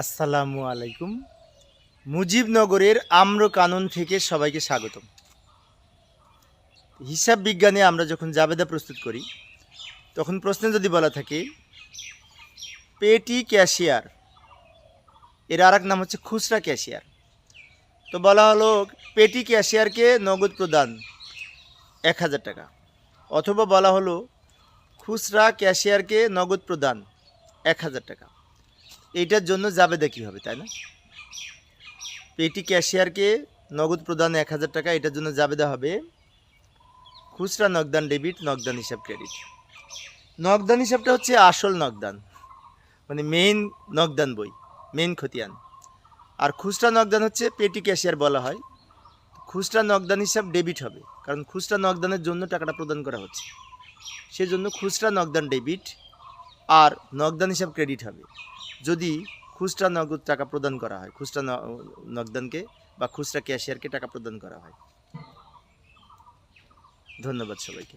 আসসালামু আলাইকুম। মুজিবনগরের আম্র কানুন থেকে সবাইকে স্বাগতম। হিসাব বিজ্ঞানে আমরা যখন জাবেদা প্রস্তুত করি, তখন প্রশ্নে যদি বলা থাকে, পেটি ক্যাশিয়ার, এর আর নাম হচ্ছে খুচরা ক্যাশিয়ার। তো বলা হলো, পেটি ক্যাশিয়ারকে নগদ প্রদান এক হাজার টাকা, অথবা বলা হলো, খুচরা ক্যাশিয়ারকে নগদ প্রদান এক হাজার টাকা। এইটার জন্য জাবেদা কী হবে, তাই না? পেটি ক্যাশিয়ারকে নগদ প্রদান এক হাজার টাকা, এটার জন্য যাবে জাবেদা হবে খুচরা নগদান ডেবিট, নগদান হিসাব ক্রেডিট। নগদান হিসাবটা হচ্ছে আসল নগদান মানে মেইন নগদান বই মেইন খতিয়ান। আর খুচরা নগদান হচ্ছে পেটি ক্যাশিয়ার বলা হয়। খুচরা নগদান হিসাব ডেবিট হবে, কারণ খুচরা নগদানের জন্য টাকাটা প্রদান করা হচ্ছে। সেজন্য খুচরা নগদান ডেবিট আর নগদান হিসাব ক্রেডিট হবে। যদি খুচরা নগদ টাকা প্রদান করা হয়, খুচরা নগদানকে বা খুচরা ক্যাশিয়ারকে টাকা প্রদান করা হয়। ধন্যবাদ সবাইকে।